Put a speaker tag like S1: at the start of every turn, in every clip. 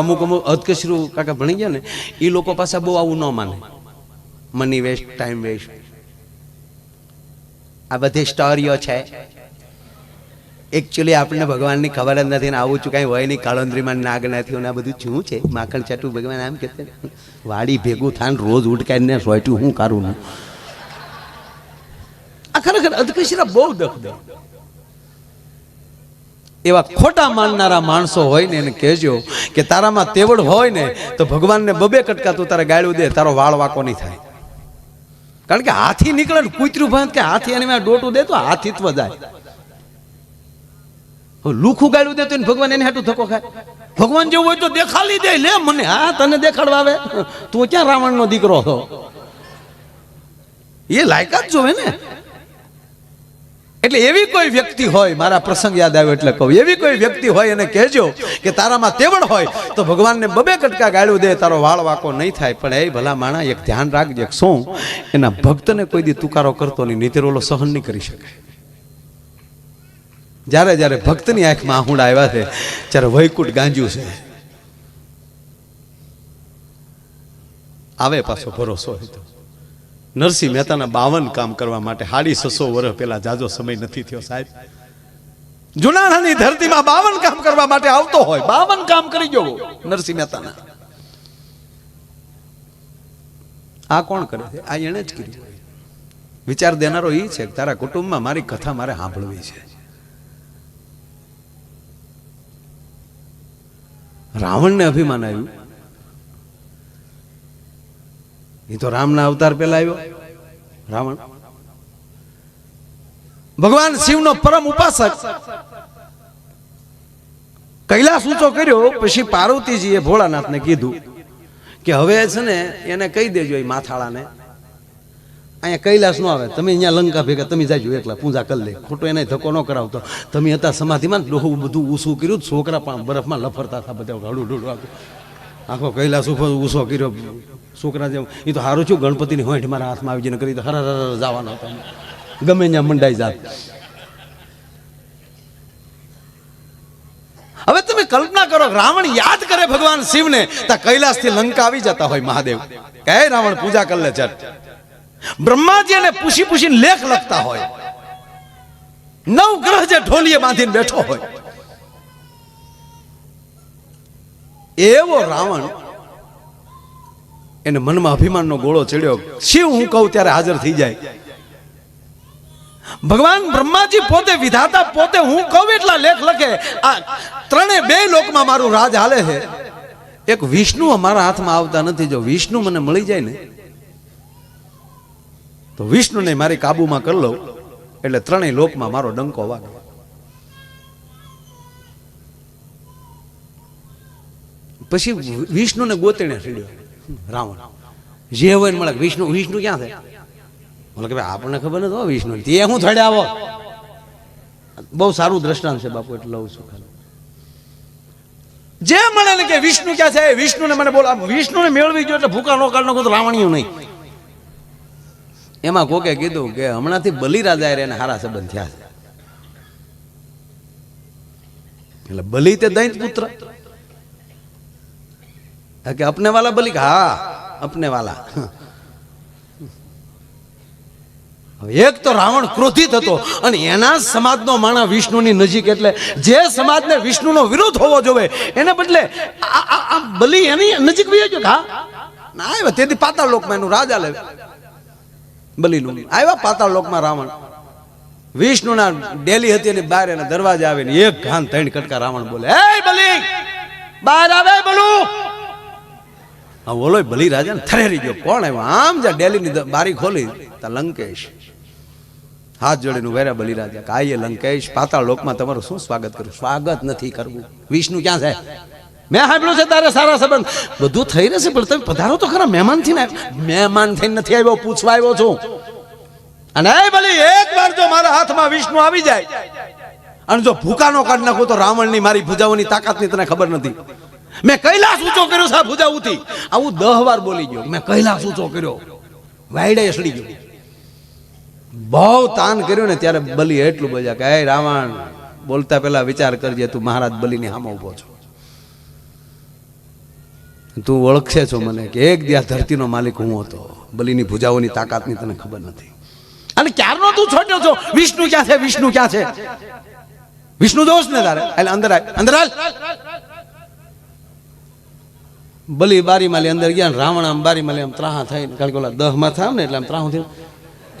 S1: અમુક અમુક અધકશરું કાકા ભણી ગયા ને એ લોકો પાસે બહુ આવું ન માને. મની વેસ્ટ ટાઈમ વેસ્ટ આ બધી સ્ટોરીઓ છે. એકચ્યુઅલી આપણને ભગવાનની ખબર જ નથી ને આવું છું કાંઈ હોય નહીં, કાળંદ્રીમાં નાગ નથી આ બધું શું છે? માખણ ચાટું ભગવાન આમ કહેતે વાડી ભેગું થાય રોજ ઉડકાઈને સોયટું હું કરું આ ખરેખર અધકશરા બહુ દખ દે એવા ખોટા માનનારા માણસો હોય ને એને કહેજો કે તારામાં તેવડ હોય ને તો ભગવાનને બબે કટકા તું તારે ગાળ્યું દે, તારો વાળ વાકો નહીં થાય. કારણ કે હાથી નીકળે ને કૂતરું ભાંત કે હાથી એને ડોટું દે તો હાથીત્વ જાય. લુખું ગાળ્યું દે તો ભગવાન એને હાટું ધક્કો ખાય. ભગવાન જેવું હોય તો દેખાડી દે, લે મને, હા, તને દેખાડવા આવે. તું ક્યાં રાવણનો દીકરો હતો એ લાયકાત જોવે ને. એટલે એવી કોઈ વ્યક્તિ હોય, મારા પ્રસંગ યાદ આવ્યો એટલે કહું, એવી કોઈ વ્યક્તિ હોય એને કહેજો કે તારામાં તેવડ હોય તો ભગવાનને બબે કટકા ગાળ્યું દે, તારો વાળ વાકો નહીં થાય. પણ એ ભલા માણા, એક ધ્યાન રાખજે શું? એના ભક્તને કોઈ દી તુકારો કરતો નહીં નીતર ઓલો સહન નહીં કરી શકે. જ્યારે જ્યારે ભક્તની આંખમાં આહુંડા આવ્યા છે, ત્યારે વૈકુટ ગાંજ્યું છે. આવે પાછો ભરોસો હોય તો. નરસિંહ મહેતાના બાવન કામ કરવા માટે સાડી સસો વર્ષ પહેલા જાજો સમય નથી થયો સાહેબ. જુનાળાની ધરતીમાં બાવન કામ કરવા માટે આવતો હોય, બાવન કામ કરી ગયો નરસિંહ મહેતાના. આ કોણ કરે છે? આ એણે જ કર્યું. વિચાર દેનારો એ છે કે તારા કુટુંબમાં મારી કથા મારે સાંભળવી છે. રાવણને અભિમાન આવ્યું. એ તો રામના અવતાર પહેલા આવ્યો. રાવણ. ભગવાન શિવનો પરમ ઉપાસક. કૈલાસ ઊંચો કર્યો, પછી પાર્વતીજીએ ભોળાનાથને કીધું કે હવે છે ને એને કહી દેજો એ માથાળાને. અહીંયા કૈલાસ ન આવે. તમે અહીંયા લંકા ભેગા, તમે જાજો એકલા, પૂજા કરી લે. ખોટો એને ધક્કો ન કરાવતો. તમે હતા સમાધિમાં ડોહું બધું ઊસું કર્યું, છોકરા પણ બરફમાં લફરતા હતા, બધા હળું ઢોળું આખો. કૈલાસ ઉપર ઊસો કર્યો. છોકરા જેમ એ તો સારું છું ગણપતિની હોંઠ મારા હાથમાં આવી જઈને કરી તો હરા હર જવાનો હતો ગમે ત્યાં મંડાઈ જાત. હવે તમે કલ્પના કરો, રાવણ યાદ કરે ભગવાન શિવને, તો કૈલાસથી લંકા આવી જતા હોય મહાદેવ. કહે રાવણ, પૂજા કરી લે ચટ બ્રહ્માજી એને પૂછી પૂછીને લેખ લખતા હોય. નવ ગ્રહ જે ઢોલીએ બાંધીને બેઠો હોય. એવો રાવણ એને મનમાં અભિમાનનો ગોળો ચડ્યો. શિવ, હું કહું ત્યારે હાજર થઈ જાય. ભગવાન બ્રહ્માજી પોતે વિધાતા, પોતે હું કહું એટલા લેખ લખે. આ ત્રણે બે લોકમાં મારું રાજ હાલે છે. એક વિષ્ણુ અમારા હાથમાં આવતા નથી. જો વિષ્ણુ મને મળી જાય ને, તો વિષ્ણુને મારી કાબુમાં કરી લઉં. એટલે ત્રણેય લોકમાં મારો ડંકો વાગે. પછી વિષ્ણુને ગોતેણે ચડ્યો રાવણ. જે હોય ને મળે. વિષ્ણુ વિષ્ણુ ક્યાં છે? બોલે કે ભાઈ, આપણને ખબર નથી વિષ્ણુ. તે હું થડે આવો. બહુ સારું દ્રષ્ટાંત છે બાપુ, એટલે લઉં છું ખાલી. જે મળે ને કે વિષ્ણુ ક્યાં છે? વિષ્ણુને મને બોલા. વિષ્ણુને મેળવી ગયો એટલે ભૂકા નો કાઢ નાખો તો રાવણીયું નહીં. એમાં કોકે કીધું કે હમણાંથી બલિરાજા એને હારા સંબંધ થયા છે. એટલે બલિ તે દૈત પુત્ર. કે અપને વાલા બોલી હા અપને વાલા એક તો રાવણ ક્રોધિત હતો અને એના સમાજનો માણસ વિષ્ણુની નજીક એટલે જે સમાજને વિષ્ણુનો વિરોધ હોવો જોઈએ એને બદલે આ- એની નજીક વહી ગયો હા? ના, આવ્યા તેથી પાતાળ લોકમાં એનું રાજા લે બલિનું. આવ્યા પાતાળ લોકમાં રાવણ. વિષ્ણુના ડેલી હતી એની બહાર એના દરવાજે આવીને એક ઘાન ત્રણ કટકા રાવણ બોલે, એ બલી, બહાર આવે બલું! હા ઓલો ભલી રાજા ને થરેરી ગયો. કોણ આવ્યો? આમ જા ડેલીની બારી ખોલી તા લંકેશ. હાથ જોડીને વેરા બલી રાજા કે લંકેશ, પાતાળ લોકમાં તમારું શું સ્વાગત કરું સ્વાગત નથી કરવું. વિષ્ણુ ક્યાં છે? મેં સાંભળ્યું છે તારે સારા સંબંધ. બધું થઈ રહેશે પણ તમે પધારો તો ખરા મહેમાનથી મહેમાન થઈને નથી આવ્યો, પૂછવા આવ્યો છું. અને એ ભલે એક વાર જો મારા હાથમાં વિષ્ણુ આવી જાય. અને જો ભૂકાનો કાઢ નાખું તો રાવણની મારી ભૂજાઓની તાકાતની તને ખબર નથી. મેં કૈલાસ ઊંચો કર્યો સાહેબ ભુજાઉથી. આવું દહ વાર બોલી ગયો. મેં કૈલાસ ઊંચો કર્યો. વાયડે સડી ગયો. બહુ તાન કર્યું ને ત્યારે બલી એટલું બજા કે હે રાવણ, બોલતા પહેલા વિચાર કરજે, તું મહારાજ બલીની સામે ઊભો છો. તું ઓળખે છો મને કે એક દિવસ ધરતીનો માલિક હું હતો. બલીની ભુજાઓની તાકાતની તને ખબર નથી. અને ક્યારનો તું છોડ્યો છો? વિષ્ણુ ક્યાં છે? વિષ્ણુ ક્યાં છે? વિષ્ણુ દોષ ને તારે. એટલે અંદર અંદર બલી બારી માલી અંદર ગયા રાવણ આમ બારી માલી આમ ત્રાહા થઈને, કારણ કે ઓલા દહમાં થાય ને એટલે આમ ત્રાહું થયું.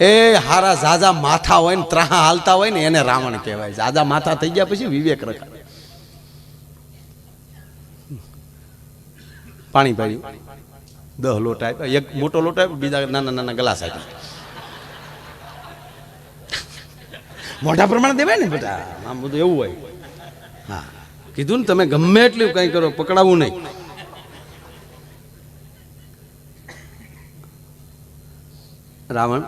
S1: એ હારા ઝાઝા માથા હોય ને ત્રાહા હાલતા હોય ને એને રાવણ કહેવાય. ઝાઝા માથા થઈ ગયા પછી વિવેક રખાય. પાણી પાડ્યું. દહ લોટ આપ્યા. એક મોટો લોટ આપ્યો, બીજા નાના નાના ગ્લાસ આપ્યા. મોટા પ્રમાણે દેવાય ને બધા. આમ બધું એવું હોય. હા. કીધું ને તમે ગમે એટલું કંઈ કરો, પકડાવું નહીં. રાવણ.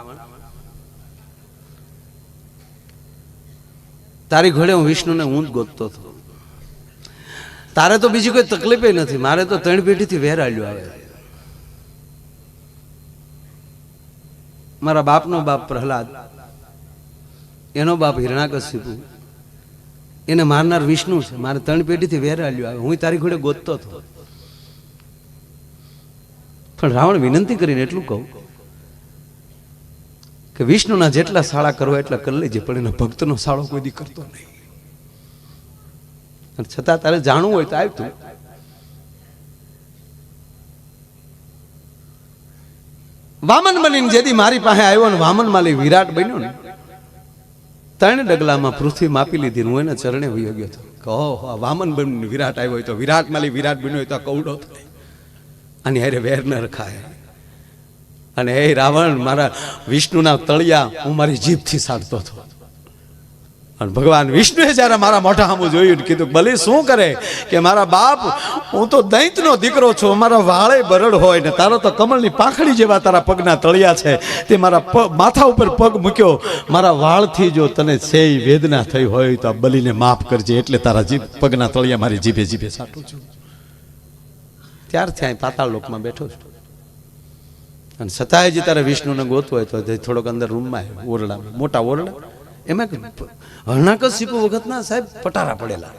S1: તારી ઘોડે હું વિષ્ણુને હું જ ગોતતો હતો. તારે તો બીજી કોઈ તકલીફ નથી. મારે તો ત્રણ પેઢીથી વેરાળ્યું આવે. મારા બાપનો બાપ પ્રહલાદ, એનો બાપ હિરણાકશિપુ એને મારનાર વિષ્ણુ છે. મારે ત્રણ પેઢીથી વેરાડ્યું આવે. હું તારી ઘોડે ગોતતો હતો. પણ રાવણ વિનંતી કરીને એટલું કહું કે વિષ્ણુના જેટલા શાળા કરવા એટલા કરી લેજે, પણ એના ભક્તનો શાળો કોઈ દી કરતો નહીં. છતાં તારે જાણવું હોય તો આવતું વામન બનીને જેથી મારી પાસે આવ્યો ને વામન માલી વિરાટ બન્યો ને, ત્રણ ડગલામાં પૃથ્વી માપી લીધી હું એના ચરણે વયો ગયો હતો. કહો આ વામન બનીને વિરાટ આવ્યો હોય તો વિરાટ માલી વિરાટ બન્યો હોય તો કૌડો થાય. અને હારે વેર ન રખાય અને હે રાવણ, મારા વિષ્ણુના તળિયા હું મારી જીભથી સાધતો હતો. અને ભગવાન વિષ્ણુએ જ્યારે મારા મોઢા સામું જોયું કીધું બલી શું કરે કે મારા બાપ, હું તો દૈંતનો દીકરો છું મારા વાળે બરડ હોય ને તારો તો કમળની પાંખડી જેવા તારા પગના તળિયા છે. તે મારા માથા ઉપર પગ મૂક્યો. મારા વાળથી જો તને છે વેદના થઈ હોય તો આ બલીને માફ કરજે, એટલે તારા જીભ, પગના તળિયા મારી જીભે જીભે સાટું છું. ત્યારથી અહીં પાતાળ લોકમાં બેઠો છું. અને છતાંય જે તારે વિષ્ણુને ગોતવો હોય તો થોડોક અંદર રૂમમાં આવ્યો, ઓરડામાં મોટા ઓરડા. એમાં હરણાક સીપુ વખતના સાહેબ પટારા પડેલા.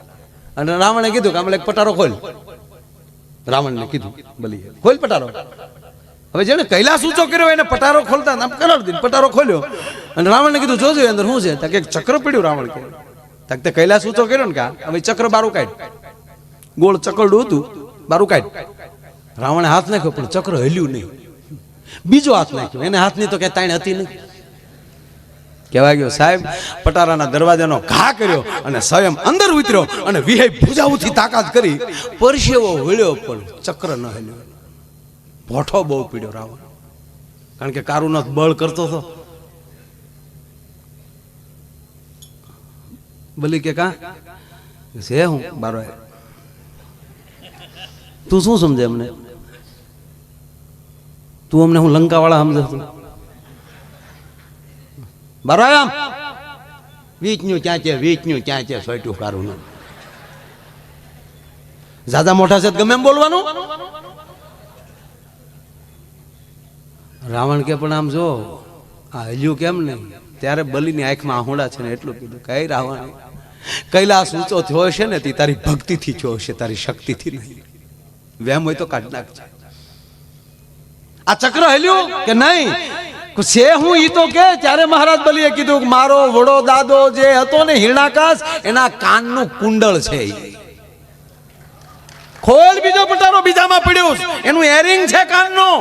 S1: અને રાવણે કીધું કે આમ એક પટારો ખોલ. રાવણને કીધું બલી ખોલ પટારો. હવે જેને કૈલાસ ઊંચો કર્યો એને પટારો ખોલતા આમ કરાવી દીધું પટારો ખોલ્યો. અને રાવણને કીધું જોજો અંદર શું છે? તાકે એક ચક્ર પડ્યું રાવણ કે. તાક તે કૈલાસ ઊંચો કર્યો ને કા હવે ચક્ર બારું કાઢ. ગોળ ચકરડું હતું બારું કાઢ. રાવણે હાથ નાખ્યો પણ ચક્ર હલ્યું નહીં. બીજો હાથ નાખ્યો. એને હાથની તો ક્યાંય તાણ હતી નહીં કહેવાય ગયો, સાહેબ, પટારાના દરવાજાનો ઘા કર્યો અને સ્વયં અંદર ઉતર્યો અને વિહે ભૂજાઉથી તાકાત કરી પરસેવો હળ્યો પણ ચક્ર ન હેલ્યો. ભોઠો બહુ પીડ્યો રાવણ. કારણ કે કારુનો બળ કરતો હતો. બલી કે કા? છે હું બારો તું શું સમજે અમને? તું અમને હું લંકાવાળા સમજો તું બરાબર આમ? વીચનું ક્યાં છે વીચનું ક્યાં છે, સોયટું કારું નું જાદા મોટા છે ગમે એમ બોલવાનું? રાવણ કે પણ આમ જો, આ હલ્યું કેમ નહીં? ત્યારે બલીની આંખમાં આહોડા છે ને એટલું કીધું, કઈ રાવણ? કૈલાસ ઊંચો થયો હશે ને તે તારી ભક્તિથી થયો હશે, તારી શક્તિથી નહીં. વેમ હોય તો કાઢ નાખજે. આ ચક્ર હેલ્યું કે નહીં? છે હું ઈ તો કે, ત્યારે મહારાજ બલીએ કીધું કે મારો વડો દાદો જે હતો ને હિરણાકાશ, એના કાનનું કુંડળ છે ખોલ બીજો પટારો બીજામાં પડ્યું એનું એરિંગ છે કાનનું.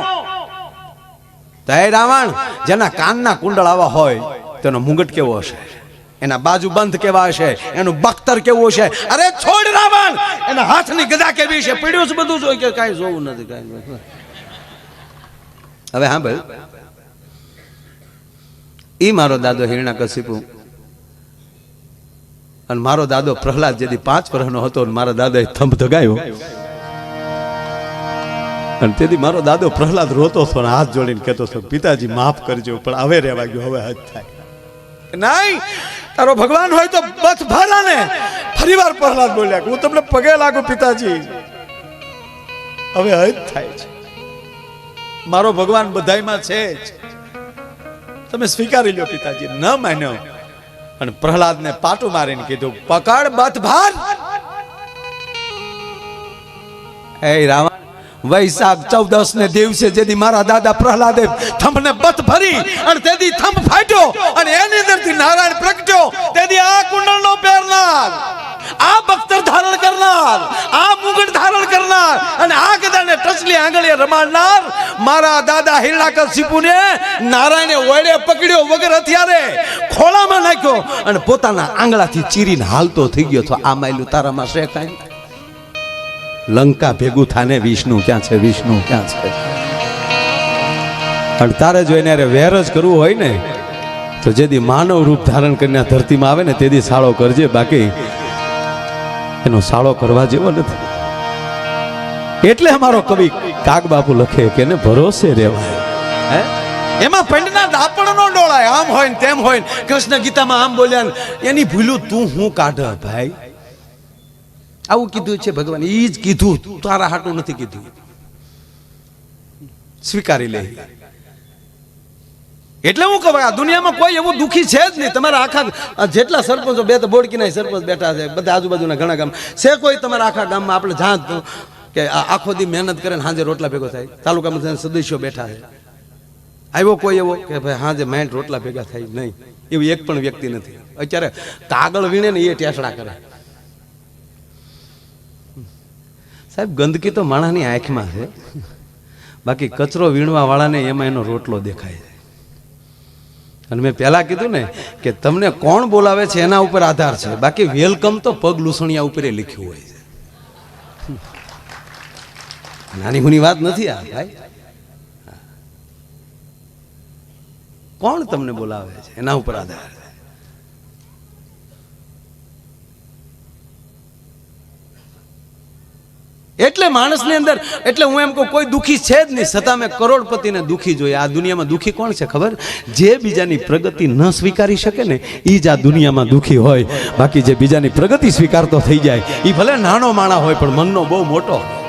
S1: તય રાવણ, જેના કાનના કુંડળ આવા હોય, તેનો મુગટ કેવો હશે? એના બાજુ બંધ કેવા હશે? એનું બખ્તર કેવું હશે? અરે છોડ રાવણ! એના હાથની ગદા કેવી છે પડ્યું છે બધું જોઈ કે કાંઈ જોવું નથી, કાંઈ. હવે હા ભાઈ એ મારો દાદો હિરણા કશીપુ અને મારો દાદો પ્રહલાદ જેથી પાંચ વર્ષનો હતો અને મારા દાદાએ થંભ ધગાયો. અને તેથી મારો દાદો પ્રહલાદ રોતો હતો અને હાથ જોડીને કહેતો હતો, પિતાજી, માફ કરજો, પણ હવે રહેવા ગયો હવે હદ થાય. નહીં, તારો ભગવાન હોય તો બસ ભાલા ને. ફરીવાર પ્રહલાદ બોલ્યા હું તમને પગે લાગુ, પિતાજી. હવે હદ થાય છે. મારો ભગવાન બધાયમાં છે તમે સ્વીકારી લ્યો પિતાજી, ન માન્યો. અને પ્રહલાદને પાટું મારીને કીધું, પકડ બત ભાન એ રાવણ વૈશાખ ચૌદસ ને દિવસે જેથી મારા દાદા પ્રહલાદે થંભને બત ભરી અને તેથી થંભ ફાટ્યો અને એની અંદરથી નારાયણ પ્રગટ્યો. તેથી આ કુંડળનો પહેરનાર આ બખ્તર ધારણ કરનાર, આ મુગટ ધારણ કરનાર અને આ ગદાને ટચલી આંગળીએ રમાડનાર મારા દાદા હિરણાકર સિપુને નારાયણે ઓયડે પકડ્યો વગર હથિયારે ખોળામાં નાખ્યો અને પોતાના આંગળાથી ચીરીને હાલતો થઈ ગયો તો આ માયલું તારામાં છે કાંઈ? લંકા ભેગું થાને વિષ્ણુ, ક્યાં છે વિષ્ણુ, ક્યાં છે? અને તારે જો એને વેર જ કરવું હોય ને, તો જેથી માનવ રૂપ ધારણ કરીને ધરતીમાં આવે ને તેથી સાળો કરજે, બાકી એનો સાળો કરવા જેવો નથી. એટલે અમારો કવિ કાગ બાપુ લખે કે એને ભરોસે રહેવાય. હે? એમાં પંડના દાપણ નો ડોળાય, આમ હોય ને તેમ હોય ને. કૃષ્ણ ગીતામાં આમ બોલ્યા ને, એની ભૂલું તું હું કાઢ ભાઈ. આવું કીધું છે ભગવાન, ઈ જ કીધું. તારા હાટું નથી કીધું. સ્વીકારી લે. એટલે હું કહું, આ દુનિયામાં કોઈ એવું દુઃખી છે જ નહીં. તમારા આખા જેટલા સરપંચો બે તો બોડકીના સરપંચ બેઠા છે, બધા આજુબાજુના ઘણા ગામ. છે કોઈ તમારા આખા ગામમાં? આપણે જાણ કે આખો દી મહેનત કરે ને હાંજે રોટલા ભેગો થાય. તાલુકામાં સદસ્યો બેઠા છે. આવ્યો કોઈ એવો કે ભાઈ હાજે માઇન્ડ રોટલા ભેગા થાય? નહીં. એવું એક પણ વ્યક્તિ નથી. અત્યારે કાગળ વીણે ને એ ટેસડા કરે. સાહેબ, ગંદકી તો માણાની આંખમાં છે. બાકી કચરો વીણવા વાળાને એમાં એનો રોટલો દેખાય છે. અને મેં પહેલાં કીધું ને કે તમને કોણ બોલાવે છે એના ઉપર આધાર છે. બાકી વેલકમ તો પગ લૂસણિયા ઉપર લખ્યું હોય છે. નાની હુની વાત નથી આ, ભાઈ. કોણ તમને બોલાવે છે? એના ઉપર આધાર છે. એટલે માણસની અંદર, એટલે હું એમ કહું, કોઈ દુખી છે જ નહીં. છતાં મેં કરોડપતિને દુઃખી જોઈએ આ દુનિયામાં દુખી કોણ છે ખબર? જે બીજાની પ્રગતિ ન સ્વીકારી શકે ને એ જ આ દુનિયામાં દુઃખી હોય. બાકી જે બીજાની પ્રગતિ સ્વીકારતો થઈ જાય એ ભલે નાનો માણા હોય, પણ મનનો બહુ મોટો. હોય